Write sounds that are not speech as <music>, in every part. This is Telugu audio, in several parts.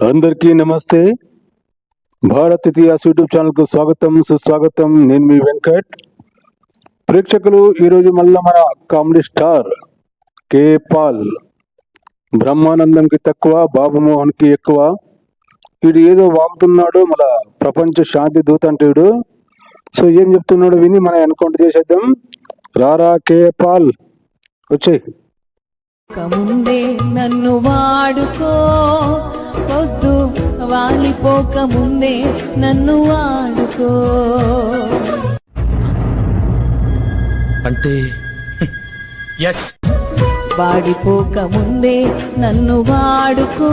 అందరికీ నమస్తే. భారత్ ఇతిహాస్ యూట్యూబ్ ఛానల్కు స్వాగతం సుస్వాగతం. నేను మీ వెంకట్. ప్రేక్షకులు ఈరోజు మళ్ళా మన కామెడీ స్టార్ కే పాల్. బ్రహ్మానందంకి తక్కువ బాబుమోహన్కి ఎక్కువ. వీడు ఏదో వాగుతున్నాడు మన ప్రపంచ శాంతి దూత అంటే వీడు. సో ఏం చెప్తున్నాడు విని మనం ఎన్కౌంటర్ చేసేద్దాం. రారా కే పాల్. వచ్చేయ్. ముందే నన్ను వాడుకో. వద్దు వాలిపోక ముందే నన్ను వాడుకో. అంటే? ఎస్ వాడిపోక ముందే నన్ను వాడుకో.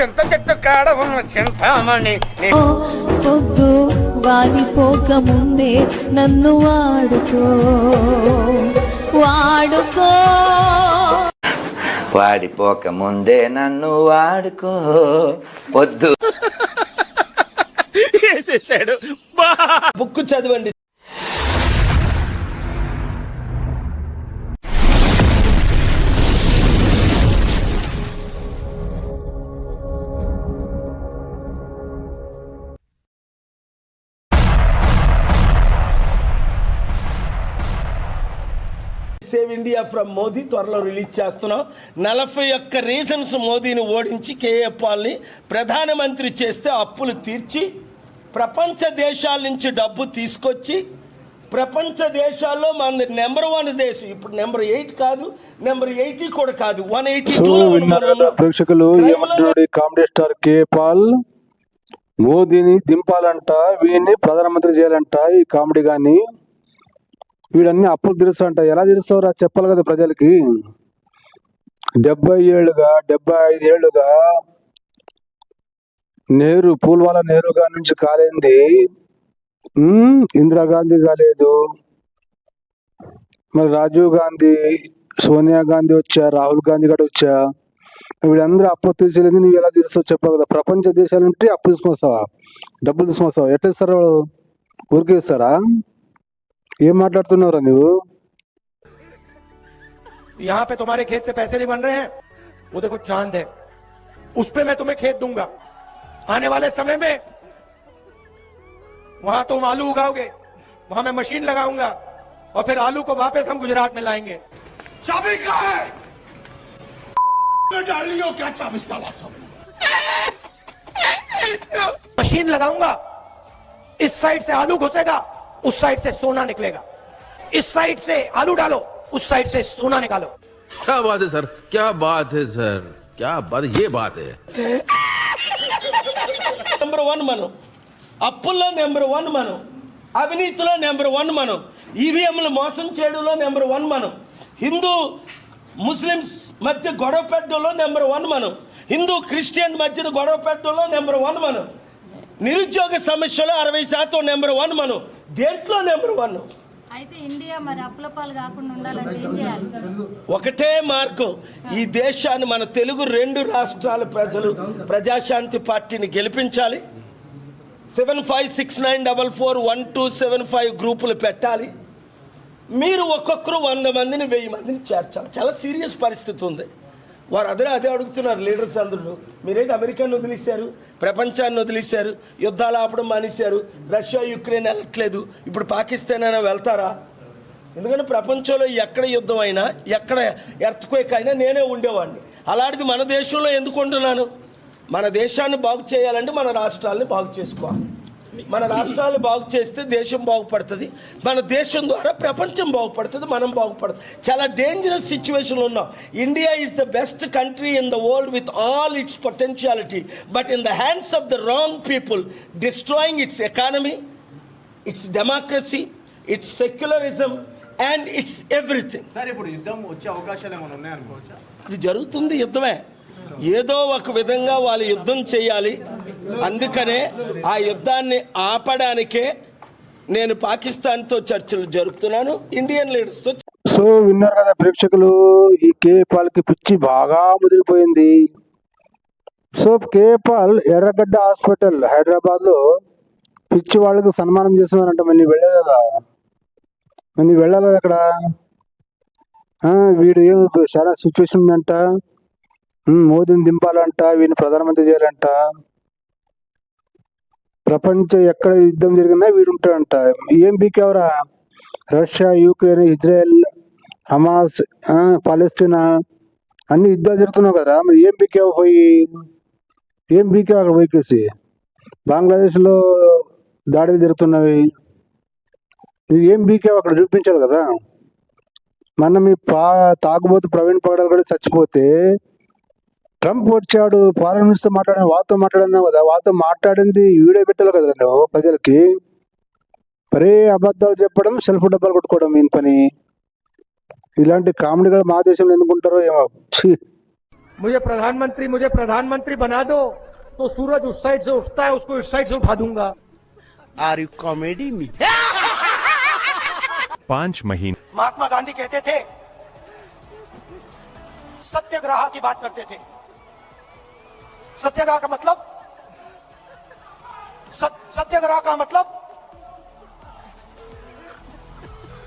చింత చెట్టు కాడ ఉన్న చింతామణి వద్దు వాలిపోక ముందే నన్ను వాడుకో. వాడుకో. వాడిపోక ముందే నన్ను వాడుకో. వద్దు. <laughs> వేసేసాడు బుక్ చదవండి. సేవ్ ఇండియా ఫ్రమ్ మోదీ త్వరలో రిలీజ్ చేస్తున్నాం. నలభై ఒక్క రీజన్స్ మోదీని ఓడించి కేఏ పాల్ని ప్రధానమంత్రి చేస్తే అప్పులు తీర్చి ప్రపంచ దేశాల నుంచి డబ్బు తీసుకొచ్చి ప్రపంచ దేశాల్లో మన నెంబర్ వన్ దేశం. ఇప్పుడు నెంబర్ ఎయిట్ కాదు నెంబర్ ఎయిటీ కూడా కాదు. వన్ ఎయిటీ ప్రేక్షకులు కామెడీ స్టార్ కే పాల్ మోదీని దింపాలంట వీడిని ప్రధానమంత్రి చేయాలంట ఈ కామెడీ గాని. వీడన్ని అప్పులు తీరుస్తాంట ఎలా తీరుస్తావురా? చెప్పాలి కదా ప్రజలకి. డెబ్బై ఏళ్ళుగా డెబ్బై ఐదు ఏళ్ళుగా నెహ్రూ పూల్వాలా నెహ్రూ గారి నుంచి కాలేంది. ఇందిరాగాంధీ కాలేదు. మరి రాజీవ్ గాంధీ సోనియా గాంధీ వచ్చా? రాహుల్ గాంధీ కూడా వచ్చా? వీళ్ళందరూ అప్పు తీర్చలేదు. నువ్వు ఎలా తీరుస్తావు చెప్పావు కదా. ప్రపంచ దేశాల నుండి అప్పు తీసుకొస్తావా? డబ్బులు తీసుకొస్తావా? ఎట్లా ఇస్తారా ఊరికే ఇస్తారా? ఏం మాట్లాడుతున్నావురా నువ్వు यहाँ पे तुम्हारे खेत से पैसे नहीं बन रहे हैं वो देखो चांद है उस पे मैं तुम्हें खेत दूंगा आने वाले समय में वहां तुम आलू उगाओगे वहां मैं मशीन लगाऊंगा और फिर आलू को वापस हम गुजरात में लाएंगे चाबी कहा है डाल लियो क्या चाबी साला सब मशीन लगाऊंगा इस साइड से आलू घुसेगा उस साइड से सोना निकलेगा इस साइड से आलू डालो उस साइड से सोना निकालो क्या बात है सर क्या बात है सर क्या बात ये बात है నెంబర్ వన్ మనం అప్పుల్లో నెంబర్ వన్ మనం అవినీతిలో నెంబర్ వన్ మనం ఈవీఎంలు మోసం చేయడంలో నెంబర్ వన్ మనం హిందూ ముస్లిమ్స్ మధ్య గొడవ పెట్టడంలో నెంబర్ వన్ మనం హిందూ క్రిస్టియన్ మధ్యన గొడవ పెట్టడంలో నెంబర్ వన్ మనం నిరుద్యోగ సమస్యలో అరవై శాతం నెంబర్ వన్ మనం. దేంట్లో నెంబర్ వన్? అయితే ఇండియా మరి అప్పుల పాలు కాకుండా ఉండాలంటే ఏం చేయాలి? ఒకటే మార్గం ఈ దేశాన్ని మన తెలుగు రెండు రాష్ట్రాల ప్రజలు ప్రజాశాంతి పార్టీని గెలిపించాలి. Seven five six nine double four one two seven five గ్రూపులు పెట్టాలి. మీరు ఒక్కొక్కరు వంద మందిని వెయ్యి మందిని చేర్చాలి. చాలా సీరియస్ పరిస్థితి ఉంది. వారు అదే అదే అడుగుతున్నారు లీడర్స్ అందరూ. మీరేంటి అమెరికాను వదిలేశారు? ప్రపంచాన్ని వదిలేశారు? యుద్ధాలు ఆపడం మానేశారు? రష్యా యుక్రెయిన్ వెళ్ళట్లేదు? ఇప్పుడు పాకిస్తాన్ అయినా వెళ్తారా? ఎందుకంటే ప్రపంచంలో ఎక్కడ యుద్ధం అయినా ఎక్కడ ఎర్త్క్వేక్ అయినా నేనే ఉండేవాడిని. అలాంటిది మన దేశంలో ఎందుకు ఉంటున్నాను? మన దేశాన్ని బాగు చేయాలంటే మన రాష్ట్రాలని బాగు చేసుకోవాలి. మన రాష్ట్రాలు బాగు చేస్తే దేశం బాగుపడుతుంది మన దేశం ద్వారా ప్రపంచం బాగుపడుతుంది మనం బాగుపడుతుంది చాలా డేంజరస్ సిచ్యువేషన్లో ఉన్నాం. India is the best country in the world with all its potentiality but in the hands of the wrong people destroying its economy its democracy its secularism and its everything sir ఇప్పుడు యుద్ధం వచ్చే అవకాశాలు ఏమైనా ఉన్నాయనుకోవచ్చా? ఇది జరుగుతుంది యుద్ధమే. ఏదో ఒక విధంగా వాళ్ళు యుద్ధం చేయాలి. అందుకనే ఆ యుద్ధాన్ని ఆపడానికే నేను పాకిస్తాన్తో చర్చలు జరుపుతున్నాను. ఇండియన్ లీడర్స్తో సో విన్నారు కదా ప్రేక్షకులు ఈ కేపాల్కి పిచ్చి బాగా ముదిరిపోయింది. సో కేపాల్ ఎర్రగడ్డ హాస్పిటల్ హైదరాబాద్లో పిచ్చి వాళ్ళకి సన్మానం చేస్తున్నారంట. మళ్ళీ వెళ్ళలేదా మళ్ళీ వెళ్ళాలి అక్కడ? వీడు ఏం చాలా సిచ్యువేషన్ ఉందంట. మోదీని దింపాలంట వీని ప్రధానమంత్రి చేయాలంట. ప్రపంచం ఎక్కడ యుద్ధం జరిగినా వీడు ఉంటాడంట ఏం బీకెవరా? Russia Ukraine Israel Hamas Palestine? అన్ని యుద్ధాలు జరుగుతున్నావు కదా మరి ఏం బీకావు పోయి? ఏం బీకావు అక్కడ పోయికేసి బంగ్లాదేశ్లో దాడులు జరుగుతున్నవి. నువ్వు ఏం బీకావు అక్కడ చూపించాలి కదా. మన మీ పా తాగుబోతు ప్రవీణ్ పగడాలు కూడా చచ్చిపోతే ట్రంప్ వచ్చాడు ఫారెన్ మినిస్టర్ మాట్లాడిన వాళ్ళతో మాట్లాడినావు కదా వాళ్ళతో మాట్లాడింది వీడియో పెట్టాలి కదా నువ్వు ప్రజలకి మరే అబద్ధాలు చెప్పడం సెల్ఫ్ డబ్బాలు కొట్టుకోవడం ఈయన పని ఇలాంటి కామెడీ కూడా మా దేశంలో ఎందుకుంటారో ఏమో ఛీ मुझे प्रधानमंत्री मुझे प्रधानमंत्री बना दो तो सूरज उस साइड से उठता है उसको इस साइड से उठा दूंगा आर यू कॉमेडी मी पाँच महीने महात्मा गांधी कहते थे सत्याग्रह की बात करते थे सत्याग्रह का मतलब सत- सत्याग्रह का मतलब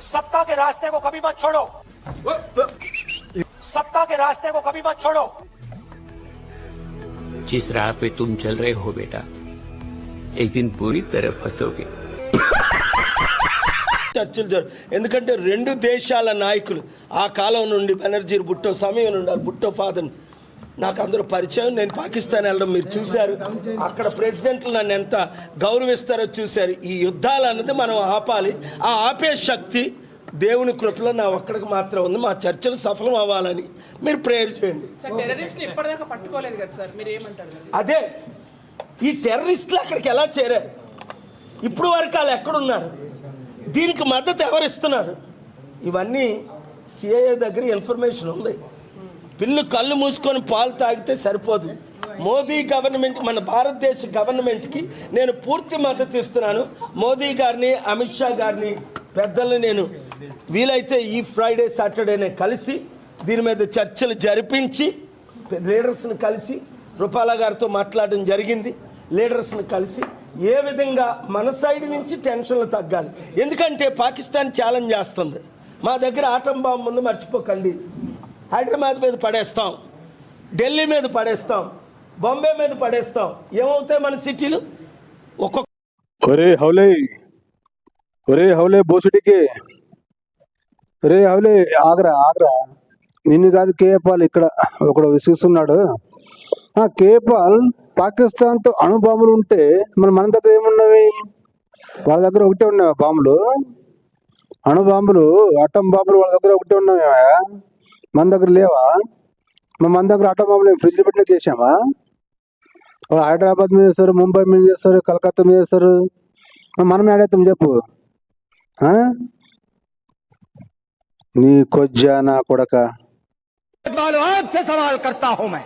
सत्ता के रास्ते को कभी मत छोड़ो सत्ता के रास्ते को कभी मत छोड़ो जिस राह पे तुम चल रहे हो बेटा एक दिन पूरी तरह फंसोगे చర్చలు జరు ఎందుకంటే రెండు దేశాల నాయకులు ఆ కాలం నుండి బెనర్జీ బుట్టో సమయం నుండి ఆ బుట్టో ఫాదర్ నాకు అందరూ పరిచయం. నేను పాకిస్తాన్ వెళ్ళడం మీరు చూశారు. అక్కడ ప్రెసిడెంట్లు నన్ను ఎంత గౌరవిస్తారో చూశారు. ఈ యుద్ధాలు అన్నది మనం ఆపాలి. ఆ ఆపే శక్తి దేవుని కృపలో నా ఒక్కడికి మాత్రం ఉంది. మా చర్చలు సఫలం అవ్వాలని మీరు ప్రేయర్ చేయండి. టెర్రరిస్ట్ ఇప్పటిదాకా పట్టుకోలేదు కదా సార్. మీరు ఏమంటారు అదే ఈ టెర్రరిస్టులు అక్కడికి ఎలా చేరారు? ఇప్పుడు వరకు వాళ్ళు ఎక్కడున్నారు? దీనికి మద్దతు ఎవరిస్తున్నారు ఇవన్నీ సిఐఏ దగ్గర ఇన్ఫర్మేషన్ ఉంది. పిల్లు కళ్ళు మూసుకొని పాలు తాగితే సరిపోదు. మోదీ గవర్నమెంట్ మన భారతదేశ గవర్నమెంట్కి నేను పూర్తి మద్దతు ఇస్తున్నాను. మోదీ గారిని అమిత్ షా గారిని పెద్దల్ని నేను వీలైతే ఈ ఫ్రైడే సాటర్డేనే కలిసి దీని మీద చర్చలు జరిపించి లీడర్స్ని కలిసి రూపాల గారితో మాట్లాడడం జరిగింది. లీడర్స్ని కలిసి ఏ విధంగా మన సైడ్ నుంచి టెన్షన్లు తగ్గాలి. ఎందుకంటే పాకిస్తాన్ ఛాలెంజ్ చేస్తుంది. మా దగ్గర ఆటం బాంబు ముందు మర్చిపోకండి. హైదరాబాద్ మీద పడేస్తాం ఢిల్లీ మీద పడేస్తాం బాంబే మీద పడేస్తాం. ఏమవుతాయి మన సిటీలు? ఒక్కొక్క ఒరే హౌలే ఒరే హౌలే బోసుడికి. ఒరే హౌలే ఆగ్రా ఆగ్రా. నిన్ను కాదు కేపాల్ ఇక్కడ ఒకడు విసిగిస్తున్నాడు. ఆ కేపాల్ పాకిస్తాన్తో అణు బాంబులు ఉంటే మన మన దగ్గర ఏమున్నవి? వాళ్ళ దగ్గర ఒకటే ఉన్నావా బాంబులు? అణు బాంబులు అటం బాంబులు వాళ్ళ దగ్గర ఒకటే ఉన్నాయా? మన దగ్గర లేవా మరి మన దగ్గర అటం బాంబులు ఫ్రిడ్జ్ పెట్టిన చేసామా వాళ్ళు హైదరాబాద్ మీద చేస్తారు ముంబై మీద చేస్తారు కలకత్తా మీద చేస్తారు మరి మనం ఏడైతాం చెప్పు ఆ? నీ కొజ్జా నా కొడక वालों आपसे सवाल करता हूं मैं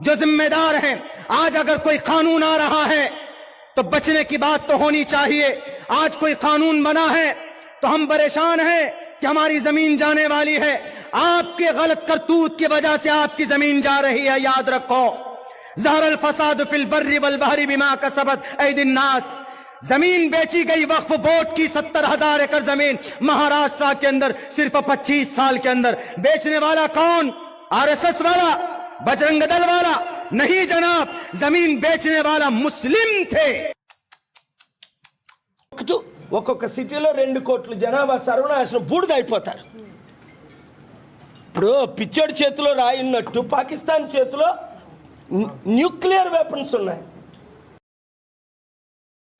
जो जिम्मेदार हैं आज अगर कोई कानून आ रहा है तो बचने की बात तो होनी चाहिए आज कोई कानून बना है तो हम परेशान हैं कि हमारी जमीन जाने वाली है आपके गलत करतूत की वजह से आपकी जमीन जा रही है याद रखो जहर अल फसाद फिल बर्री वल बहरी बिमा का सबत दिन नास जमीन बेची गई वक्फ बोर्ड की सत्तर हजार एकड़ जमीन महाराष्ट्र के अंदर सिर्फ 25 साल के अंदर बेचने वाला कौन आरएसएस वाला बजरंग दल वाला नहीं जनाब जमीन बेचने वाला मुस्लिम थे ఒక్కటు ఒక్కొక్క సిటీలో రెండు కోట్ల జనాభా సర్వనాశనం బూడిద అయిపోతారు ఇప్పుడు పిచ్చోడి చేతిలో రాయినట్టు పాకిస్తాన్ చేతిలో న్యూక్లియర్ వెపన్స్ ఉన్నాయి.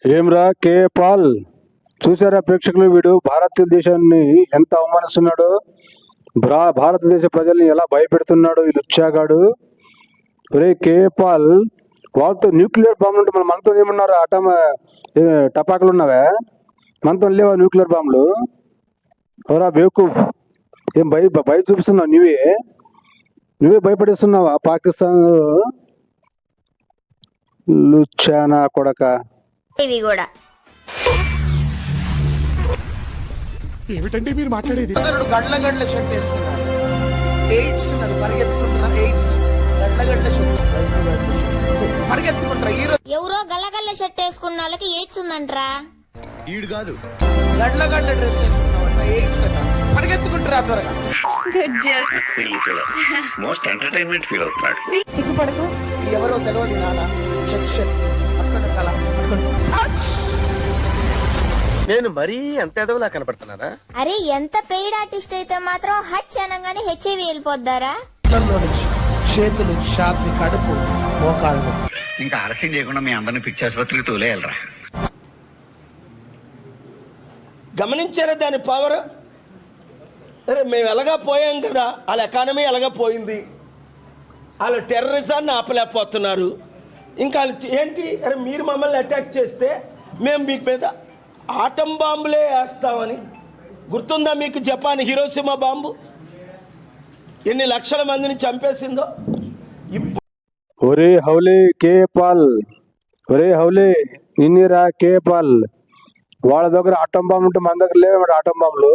ఏమ్రా కే పాల్? చూసారా ప్రేక్షకులు వీడు భారతదేశాన్ని ఎంత అవమానిస్తున్నాడు? భా భారతదేశ ప్రజల్ని ఎలా భయపెడుతున్నాడు ఈ లుచ్చాగాడు? రే కే పాల్ వాళ్ళతో న్యూక్లియర్ బాంబులు ఉంటే మన మనతో ఏమన్నారు? అటమ టపాకులు ఉన్నావా? మనతో లేవా న్యూక్లియర్ బాంబులు? ఎవరా బేవకూఫ్ ఏం భయ భయ చూపిస్తున్నావు నువ్వే? నువ్వే భయపడిస్తున్నావా పాకిస్తాన్? లుచ్చానా కొడక. ఇవి కూడా. అతడు గండ్ల గండ్ల షర్ట్ వేసుకున్నాడు ఎయిడ్స్ ఉన్నది పరిగెత్తుకుంటున్నా ఎయిడ్స్ గండ్ల గండ్ల షర్ట్. పరిగెత్తుకుంటారా ఈ రోజు ఎవరో గల్లగల్ల షర్ట్ వేసుకున్న వాళ్ళకి ఎయిడ్స్ ఉందంట్రా. గండ్ల గండ్ల డ్రెస్ అట పరిగెత్తుకుంటారా త్వరగా. మోస్ట్ ఎంటర్టైన్మెంట్ ఫీల్ అవుతున్నాడు సిగ్గుపడకు. ఎవరో తెలియదు నాన్న. Check check. అక్కడ తల. నేను మరీ అంత ఎదవలా కనపడుతున్నారా అరే ఎంత పెయిడ్ ఆర్టిస్ట్ అయితే మాత్రం హచ్ అనగానే హెచ్ఐవి వెళ్ళిపోద్దారా? చేతులు ఛాతి కడుపు మోకాళ్ళు. ఇంకా ఆలస్యం చేయకుండా మీ అందరిని పిచ్చి ఆసుపత్రికి తోలేయాలరా. గమనించారా దాని పవర్ అరే మేము ఎలాగా పోయాం కదా? వాళ్ళ ఎకానమీ ఎలాగా పోయింది? వాళ్ళ టెర్రరిజాన్ని ఆపలేకపోతున్నారు. ఇంకా వాళ్ళు ఏంటి? అరే మీరు మమ్మల్ని అటాక్ చేస్తే మేము మీకు మీద ఆటం బాంబులే వేస్తామని. గుర్తుందా మీకు జపాన్ హిరోసిమా బాంబు? ఎన్ని లక్షల మందిని చంపేసిందో? ఒరే హౌలే కే పాల్ ఒరే హౌలే నిన్నిరా కే పాల్ వాళ్ళ దగ్గర ఆటం బాంబు ఉంటే మన దగ్గర లేవు ఆటం బాంబులు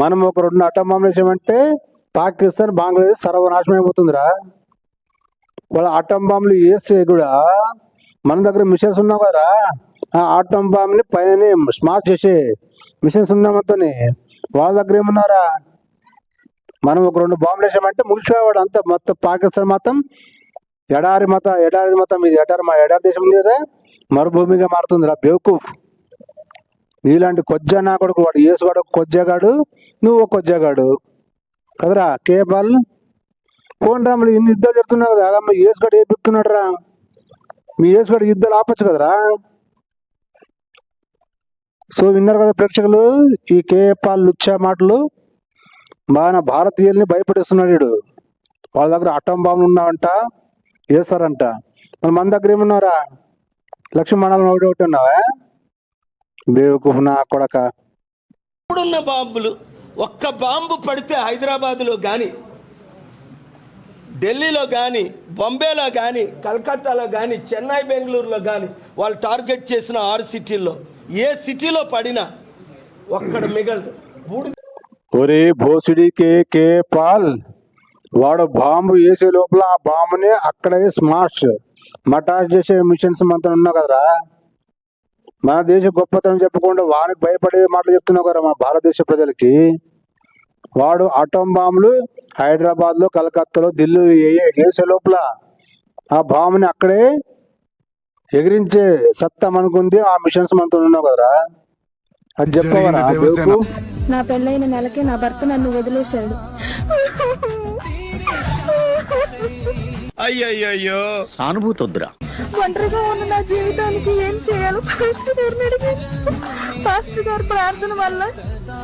మనం ఒక రెండు అటంబాంబులు వేసామంటే పాకిస్తాన్ బంగ్లాదేశ్ సర్వనాశనం అయిపోతుందిరా. వాళ్ళ అటంబాంబులు వేస్తే కూడా మన దగ్గర మిషన్స్ ఉన్నావు కదా ఆ ఆటంబాంబుని పైన స్మార్ట్ చేసే మిషన్స్ ఉన్నామంతోనే వాళ్ళ దగ్గర ఏమున్నారా? మనం ఒక రెండు బాంబులు వేసామంటే ముగిసిపోయేవాడు అంతా మొత్తం పాకిస్తాన్ మొత్తం ఎడారి మత ఎడారి మతం ఇది. ఎడారి మా ఎడారి దేశం ఉంది కదా. మరుభూమిగా మారుతుంది రా బేవకూఫ్. నీలాంటి కొజ్జ నా కొడుకు వాడు ఏసుగాడు ఒక కొజ్జగాడు నువ్వు ఒక కొజ్జగాడు. కదరా కేబల్ ఫోన్ మళ్ళీ ఇన్ని యుద్ధాలు జరుగుతున్నావు కదా అమ్మ ఏసుగాడు ఏ బిక్తున్నాడు రా మీ ఏసుగాడు యుద్ధాలు ఆపచ్చు కదరా? సో విన్నారు కదా ప్రేక్షకులు ఈ కేపాల్ లుచ్చా మాటలు మన భారతీయుల్ని భయపడేస్తున్నాడు వీడు. వాళ్ళ దగ్గర అటం బాంబులు ఉన్నావంట వేస్తారంట మన మన దగ్గర ఏమున్నారా లక్ష్మణాలను ఒకటి ఒకటి ఉన్నావా? బేవకూఫ్ నా కొడక. ఇప్పుడున్న బాంబులు ఒక్క బాంబు పడితే హైదరాబాదులో కానీ ఢిల్లీలో కానీ బొంబేలో కానీ కలకత్తాలో కానీ చెన్నై బెంగళూరులో కానీ వాళ్ళు టార్గెట్ చేసిన ఆరు సిటీల్లో ఏ సిటీలో పడినా ఒక్కడ మిగలదు ఒరే భోసుడి కే కే పాల్ వాడు బాంబు వేసే లోపల ఆ బాంబుని అక్కడే స్మాష్. మటాష్ చేసే మిషన్స్ మనతో ఉన్నావు కదరా? మన దేశ గొప్పతనం చెప్పకుండా వానికి భయపడే మాటలు చెప్తున్నావు కదా మా భారతదేశ ప్రజలకి. వాడు అటం బాంబులు హైదరాబాద్లో కలకత్తాలో ఢిల్లీ ఏ- వేసే లోపల ఆ బాంబుని అక్కడే ఎగిరించే సత్తా మనకుంది ఆ మిషన్స్ మనతో ఉన్నావు కదరా. అది చెప్పవరా? నా పెళ్ళైన నెలకే నా భర్త నన్ను వదిలేశాడు. <laughs> అయ్యయ్యో సానుభూతి వద్దురా ఒంటరిగా ఉన్న నా జీవితానికి ఏం చేయాలో పాస్టర్ గారిని అడిగాను పాస్టర్ గారి ప్రార్థన వల్ల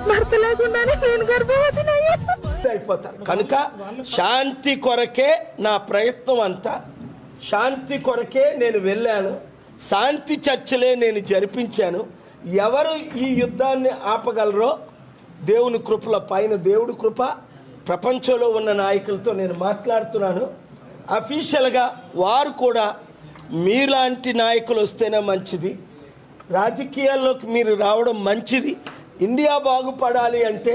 భర్త లేకుండానే నేను గర్భవతిని అయిపోతారు. కనుక శాంతి కొరకే నా ప్రయత్నం అంతా. శాంతి కొరకే నేను వెళ్ళాను. శాంతి చర్చలే నేను జరిపించాను. ఎవరు ఈ యుద్ధాన్ని ఆపగలరో దేవుని కృపల పైన దేవుడి కృప ప్రపంచంలో ఉన్న నాయకులతో నేను మాట్లాడుతున్నాను. అఫీషియల్గా వారు కూడా మీలాంటి నాయకులు వస్తేనే మంచిది. రాజకీయాల్లోకి మీరు రావడం మంచిది. ఇండియా బాగుపడాలి అంటే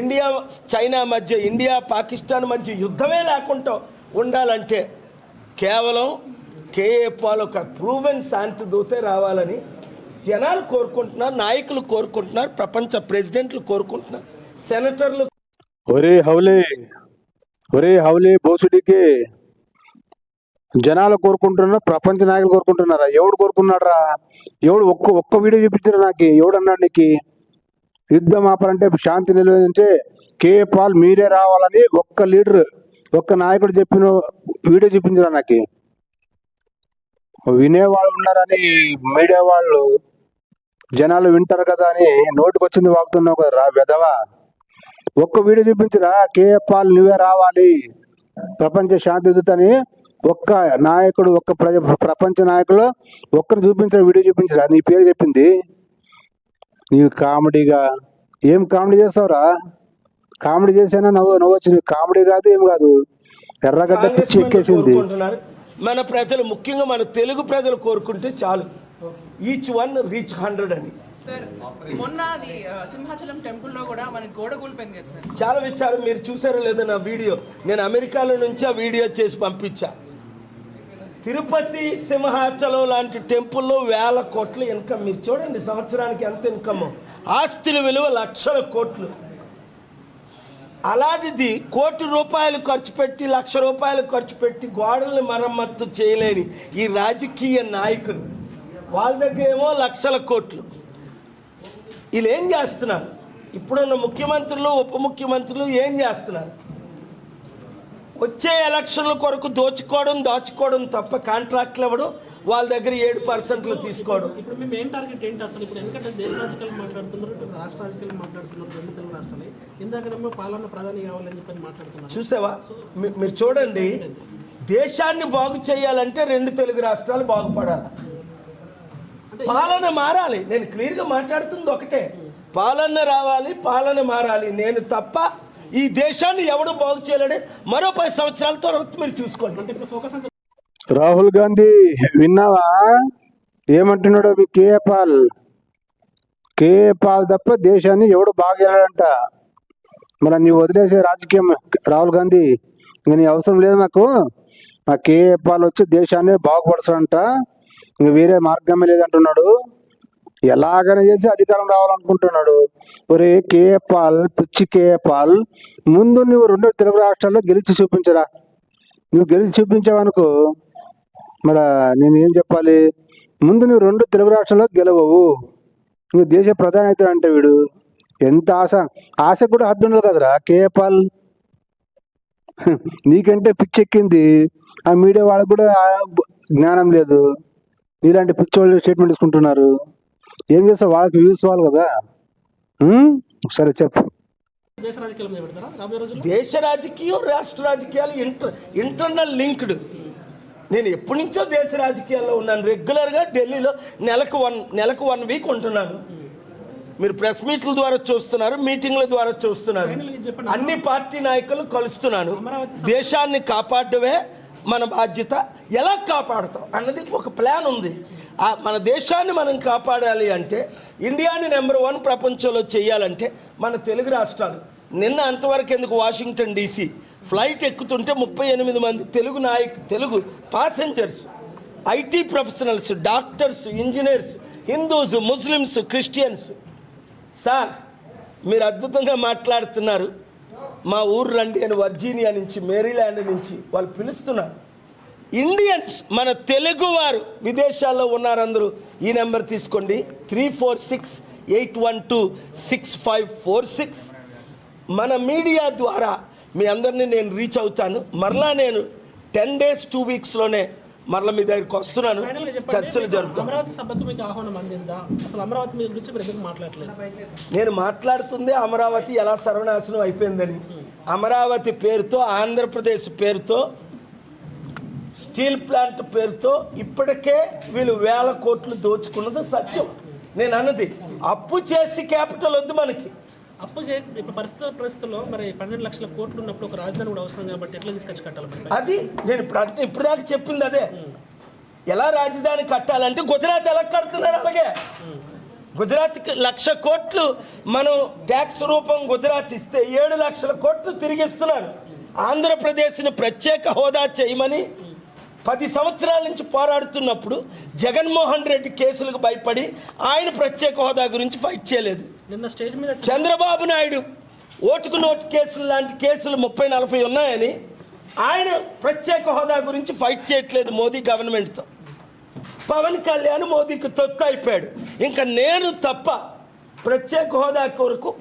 ఇండియా చైనా మధ్య ఇండియా పాకిస్తాన్ మధ్య యుద్ధమే లేకుండా ఉండాలంటే కేవలం కేఏ పాల్ ఒక ప్రూవెన్ శాంతి దూతే రావాలని జనాలు కోరుకుంటున్నారు నాయకులు కోరుకుంటున్నారు ప్రపంచ ప్రెసిడెంట్లు కోరుకుంటున్నారు సెనేటర్లు ఒరే హౌలే ఒరే హౌలే బోసుడికి. జనాలు కోరుకుంటున్నారు ప్రపంచ నాయకులు కోరుకుంటున్నారా? ఎవడు కోరుకున్నాడరా? ఎవడు ఒక్క ఒక్క వీడియో చూపించారు నాకు? ఎవడు అన్నాడు నీకు? యుద్ధం ఆపాలంటే శాంతి నిలవదంటే కే పాల్ మీరే రావాలని ఒక్క లీడర్ ఒక్క నాయకుడు చెప్పిన వీడియో చూపించరా నాకు? వినేవాళ్ళు ఉన్నారని మీడియా వాళ్ళు జనాలు వింటారు కదా అని నోటికి వచ్చింది వాగుతున్నావు కదా రా వెదవా ఒక్క వీడియో చూపించరా? పాల్ నువ్వే రావాలి ప్రపంచ శాంతి దూతని ఒక్క నాయకుడు ఒక్క ప్రజ ప్రపంచ నాయకులు ఒక్కరు చూపించిన వీడియో చూపించరా. నీ పేరు చెప్పింది. నీవు కామెడీగా ఏం కామెడీ చేస్తావురా? కామెడీ చేసానా నవ్వు నవ్వు వచ్చింది కామెడీ కాదు ఏం కాదు. ఎర్రగడ్డ పిచ్చి ఎక్కేసింది. మన ప్రజలు ముఖ్యంగా మన తెలుగు ప్రజలు కోరుకుంటే చాలు. ఈచ్ వన్ రీచ్ హండ్రెడ్ అని. సార్ మొన్న అది ఆ, సింహాచలం టెంపుల్లో కూడా మనకి గోడ కూలిపోయింది కదా సార్. చాలా విచారం. మీరు చూసారో లేదో నా వీడియో. నేను అమెరికాలో నుంచి ఆ వీడియో చేసి పంపించా. తిరుపతి సింహాచలం లాంటి టెంపుల్లో వేల కోట్ల ఇన్కమ్. మీరు చూడండి సంవత్సరానికి ఎంత ఇన్కమ్? ఆస్తుల విలువ లక్షల కోట్లు. అలాంటిది కోటి రూపాయలు ఖర్చు పెట్టి లక్ష రూపాయలు ఖర్చు పెట్టి గోడల్ని మరమ్మత్తు చేయలేని ఈ రాజకీయ నాయకులు. వాళ్ళ దగ్గర ఏమో లక్షల కోట్లు. వీళ్ళు ఏం చేస్తున్నారు? ఇప్పుడున్న ముఖ్యమంత్రులు ఉప ముఖ్యమంత్రులు ఏం చేస్తున్నారు? వచ్చే ఎలక్షన్ల కొరకు దోచుకోవడం దాచుకోవడం తప్ప కాంట్రాక్ట్లు ఇవ్వడం వాళ్ళ దగ్గర ఏడు పర్సెంట్లు తీసుకోవడం ఇప్పుడు మీ మెయిన్ టార్గెట్ ఏంటి అసలు? ఇప్పుడు ఎందుకంటే దేశ రాజకీయాలు మాట్లాడుతున్నారు రాష్ట్ర రాజకీయాలు మాట్లాడుతున్నారు రెండు తెలుగు రాష్ట్రాలు. ఇందాకనేమో పాలన ప్రధాని కావాలని చెప్పని మాట్లాడుతున్నారు. చూసావా? మీరు చూడండి దేశాన్ని బాగు చేయాలంటే రెండు తెలుగు రాష్ట్రాలు బాగుపడాలి. పాలన మారాలి. నేను క్లియర్గా మాట్లాడుతుంది ఒకటే. పాలన రావాలి పాలన మారాలి. నేను తప్ప ఈ దేశాన్ని ఎవడు బాగు చేయలేడు? మరో పది సంవత్సరాల తర్వాత మీరు చూసుకోండి. రాహుల్ గాంధీ విన్నావా? ఏమంటున్నాడు కేఏ పాల్? కేఏ పాల్ తప్ప దేశాన్ని ఎవడు బాగేలాడంట మరి నీ వదిలేసే రాజకీయం రాహుల్ గాంధీ. ఇంక నీ అవసరం లేదు నాకు. ఆ కేఏ పాల్ వచ్చి దేశాన్ని బాగుపడతాడంట ఇంక వేరే మార్గమే లేదంటున్నాడు. ఎలాగైనా చేసి అధికారం రావాలనుకుంటున్నాడు? ఒరే కేపాల్ పిచ్చి కేపాల్ ముందు నువ్వు రెండు తెలుగు రాష్ట్రాల్లో గెలిచి చూపించరా. నువ్వు గెలిచి చూపించావనుకో మరి నేను ఏం చెప్పాలి? ముందు నువ్వు రెండు తెలుగు రాష్ట్రాల్లో గెలవవు. నువ్వు దేశ ప్రధాని అవుతాడు అంటే వీడు. ఎంత ఆశ? ఆశ కూడా హద్దు ఉండదు కదరా కేపాల్ <laughs> నీకంటే పిచ్చెక్కింది. ఆ మీడియా వాళ్ళకు కూడా జ్ఞానం లేదు. ఇలాంటి పిచ్చోళ్ళు స్టేట్మెంట్ తీసుకుంటున్నారు. ఏం చేస్తావు? వాళ్ళకి వ్యూస్ కావాలి కదా? సరే చెప్పు. దేశ రాజకీయం రాష్ట్ర రాజకీయాలు ఇంటర్ ఇంటర్నల్ లింక్డ్ నేను ఎప్పటి నుంచో దేశ రాజకీయాల్లో ఉన్నాను. రెగ్యులర్గా ఢిల్లీలో నెలకు వన్ నెలకు వన్ వీక్ ఉంటున్నాను. మీరు ప్రెస్ మీట్ల ద్వారా చూస్తున్నారు మీటింగ్ల ద్వారా చూస్తున్నారు. అన్ని పార్టీ నాయకులు కలుస్తున్నాను. దేశాన్ని కాపాడమే మన బాధ్యత ఎలా కాపాడతాం అన్నది ఒక ప్లాన్ ఉంది. మన దేశాన్ని మనం కాపాడాలి అంటే ఇండియాని నెంబర్ వన్ ప్రపంచంలో చేయాలంటే మన తెలుగు రాష్ట్రాలు. నిన్న అంతవరకు ఎందుకు వాషింగ్టన్ డీసీ? ఫ్లైట్ ఎక్కుతుంటే ముప్పై ఎనిమిది మంది తెలుగు నాయకు Telugu passengers IT professionals doctors engineers Hindus Muslims Christians. Sir మీరు అద్భుతంగా మాట్లాడుతున్నారు. మా ఊరు రండి అని వర్జీనియా నుంచి మేరీల్యాండ్ నుంచి వాళ్ళు పిలుస్తున్నారు. ఇండియన్స్ మన తెలుగు వారు విదేశాల్లో ఉన్నారందరూ ఈ నెంబర్ తీసుకోండి. Three four six eight one two six five four six. మన మీడియా ద్వారా మీ అందరినీ నేను రీచ్ అవుతాను. మరలా నేను టెన్ డేస్ టూ వీక్స్లోనే మరలా మీ దగ్గరికి వస్తున్నాను. చర్చలు జరుపుతాం. నేను మాట్లాడుతుంది అమరావతి ఎలా సర్వనాశనం అయిపోయిందని. అమరావతి పేరుతో ఆంధ్రప్రదేశ్ పేరుతో స్టీల్ ప్లాంట్ పేరుతో ఇప్పటికే వీళ్ళు వేల కోట్లు దోచుకున్నది సత్యం. నేను అన్నది అప్పు చేసి క్యాపిటల్ వద్దు మనకి. అప్పు చే ఇప్పుడు పరిస్థితి పరిస్థితుల్లో మరి పన్నెండు లక్షల కోట్లు ఉన్నప్పుడు ఒక రాజధాని కూడా అవసరం కాబట్టి ఎట్లా తీసుకొచ్చి కట్టాలి అది నేను ఇప్పుడు దాకా చెప్పింది అదే. ఎలా రాజధాని కట్టాలంటే గుజరాత్ ఎలా కడుతున్నారు అలాగే? గుజరాత్కి లక్ష కోట్లు మనం ట్యాక్స్ రూపం గుజరాత్ ఇస్తే ఏడు లక్షల కోట్లు తిరిగిస్తున్నారు. ఆంధ్రప్రదేశ్ని ప్రత్యేక హోదా చేయమని పది సంవత్సరాల నుంచి పోరాడుతున్నప్పుడు జగన్మోహన్ రెడ్డి కేసులకు భయపడి ఆయన ప్రత్యేక హోదా గురించి ఫైట్ చేయలేదు. నిన్న స్టేజ్ మీద చంద్రబాబు నాయుడు ఓటుకు నోటు కేసులు లాంటి కేసులు ముప్పై నలభై ఉన్నాయని ఆయన ప్రత్యేక హోదా గురించి ఫైట్ చేయట్లేదు మోదీ గవర్నమెంట్తో. పవన్ కళ్యాణ్ మోదీకి తొత్తు అయిపోయాడు. ఇంకా నేను తప్ప ప్రత్యేక హోదా కొరకు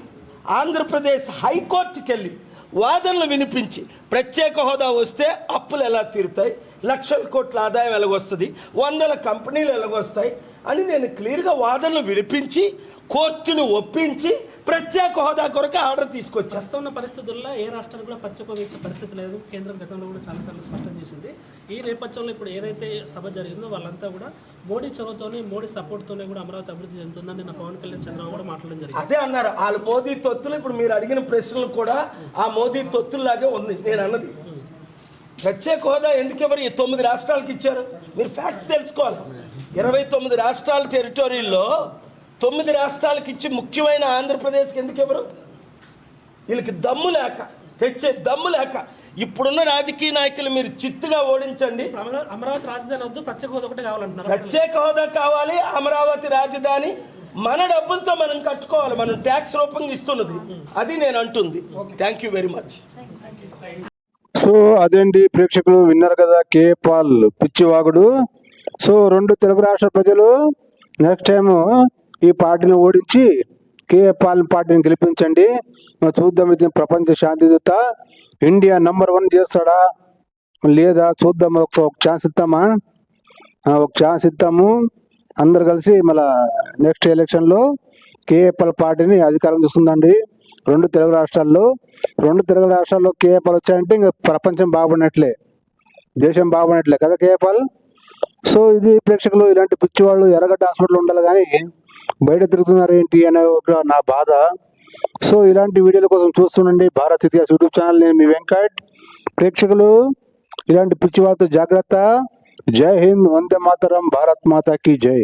ఆంధ్రప్రదేశ్ హైకోర్టుకి వెళ్ళి వాదనలు వినిపించి ప్రత్యేక హోదా వస్తే అప్పులు ఎలా తీరుతాయి? లక్షల కోట్ల ఆదాయం ఎలాగొస్తుంది? వందల కంపెనీలు ఎలాగొస్తాయి? అని నేను క్లియర్గా వాదనలు వినిపించి కోర్టును ఒప్పించి ప్రత్యేక హోదా కొరకు ఆర్డర్ తీసుకొచ్చాను ప్రస్తుతం ఉన్న పరిస్థితుల్లో ఏ రాష్ట్రానికి కూడా పచ్చకో ఇచ్చే పరిస్థితి లేదు. కేంద్రం గతంలో కూడా చాలాసార్లు స్పష్టం చేసింది. ఈ నేపథ్యంలో ఇప్పుడు ఏదైతే సభ జరిగిందో వాళ్ళంతా కూడా మోడీ చొరవతోనే మోడీ సపోర్ట్తోనే కూడా అమరావతి అభివృద్ధి చెందుతుందని నిన్న పవన్ కళ్యాణ్ చంద్రబాబు కూడా మాట్లాడడం జరిగింది. అదే అన్నారు. వాళ్ళు మోదీ తొత్తులు ఇప్పుడు మీరు అడిగిన ప్రశ్నలు కూడా ఆ మోదీ తొత్తుల్లాగే ఉంది. నేను అన్నది. ప్రత్యేక హోదా ఎందుకు ఎవరు ఈ తొమ్మిది రాష్ట్రాలకు ఇచ్చారు? మీరు ఫ్యాక్ట్స్ తెలుసుకోవాలి. ఇరవై తొమ్మిది రాష్ట్రాల టెరిటరీల్లో తొమ్మిది రాష్ట్రాలకు ఇచ్చి ముఖ్యమైన ఆంధ్రప్రదేశ్కి ఎందుకు ఎవరు వీళ్ళకి దమ్ము లేక తెచ్చే దమ్ము లేక. ఇప్పుడున్న రాజకీయ నాయకులు మీరు చిత్తుగా ఓడించండి. అమరా- అమరావతి రాజధాని వద్దు ప్రత్యేక హోదా ఒకటి కావాలంటున్నారు. ప్రత్యేక హోదా కావాలి అమరావతి రాజధాని. మన డబ్బులతో మనం కట్టుకోవాలి మనం ట్యాక్స్ రూపంగా ఇస్తున్నది. అది నేను అంటుంది. Thank you very much so అదేంటి ప్రేక్షకులు విన్నారు కదా కే పాల్ పిచ్చివాగుడు. సో రెండు తెలుగు రాష్ట్ర ప్రజలు నెక్స్ట్ టైం ఈ పార్టీని ఓడించి కేఏ పాలన పార్టీని గెలిపించండి. చూద్దాం ఇది ప్రపంచ శాంతి దూత ఇండియా నంబర్ వన్ చేస్తాడా? లేదా చూద్దాం ఒక ఒక ఛాన్స్ ఇద్దామా ఒక ఛాన్స్ ఇద్దాము అందరు కలిసి మళ్ళా నెక్స్ట్ ఎలక్షన్లో కేఏపల్ పార్టీని అధికారం తీసుకుందండి. రెండు తెలుగు రాష్ట్రాల్లో రెండు తెలుగు రాష్ట్రాల్లో కేఏపల్ వచ్చాయంటే ఇంకా ప్రపంచం బాగుపడినట్లే. దేశం బాగుపడినట్లే కదా కేఏపల్ సో ఇది ప్రేక్షకులు ఇలాంటి పిచ్చి వాళ్ళు ఎర్రగడ్డ హాస్పిటల్ ఉండాలి కానీ బయట తిరుగుతున్నారు ఏంటి అనే ఒక నా బాధ. సో ఇలాంటి వీడియోల కోసం చూస్తుండండి భారత్ ఇతిహాస్ యూట్యూబ్ ఛానల్. నేను మీ వెంకట్. ప్రేక్షకులు ఇలాంటి పిచ్చి వార్త జాగ్రత్త. జై హింద్ వందే మాతరం భారత్ మాతాకి జై.